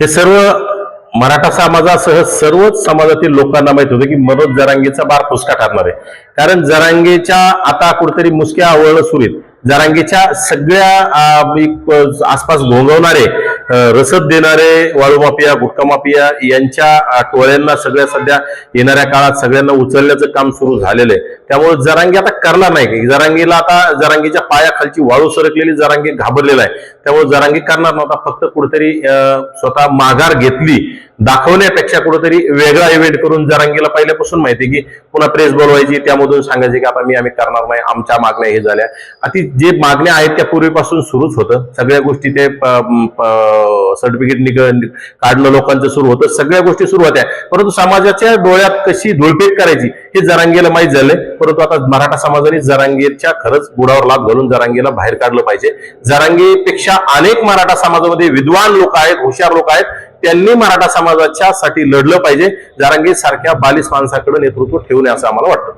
हे सर्व मराठा समाजासह सर्वच समाजातील लोकांना माहीत होतं की मनोज जरांगेचा बार फुसका ठरणार आहे. कारण जरांगेच्या आता कुठेतरी मुसक्या आवळणं सुरू आहेत. जरांगेच्या सगळ्या आसपास घोंगवणारे रसद देणारे वाळू माफिया गुटखा माफिया यांच्या टोळ्यांना सगळ्या सध्या येणाऱ्या काळात सगळ्यांना उचलण्याचं काम सुरू झालेलं आहे. त्यामुळे जरांगी आता करणार नाही. जरांगीला आता जरांगीच्या पायाखालची वाळू सरकलेली जरांगी घाबरलेला आहे. त्यामुळे जरांगी करणार नव्हता. फक्त कुठेतरी स्वतः माघार घेतली. दाखवण्यापेक्षा कुठेतरी वेगळा इव्हेंट करून जरांगीला पहिल्यापासून माहिती आहे की पुन्हा प्रेस बोलवायची. त्यामधून सांगायचे की आता मी आम्ही करणार नाही. आमच्या मागण्या हे झाल्या. अति जे मागण्या आहेत त्या पूर्वीपासून सुरूच होतं. सगळ्या गोष्टी ते सर्टिफिकेट निघ काढणं लोकांचं सुरू होतं सगळ्या गोष्टी सुरू होत्या. परंतु समाजाच्या डोळ्यात कशी धुळपेट करायची हे जरांगेला माहीत झालंय. परंतु आता मराठा समाजाने जरांगीच्या खरंच बुडावर लाभ घालून जरांगेला बाहेर काढलं पाहिजे. जरांगीपेक्षा अनेक मराठा समाजामध्ये विद्वान लोक आहेत हुशार लोक आहेत त्यांनी मराठा समाजाच्या साठी लढलं पाहिजे. जरांगे सारख्या बालिश माणसाकडे नेतृत्व ठेवणे असं आम्हाला वाटतं.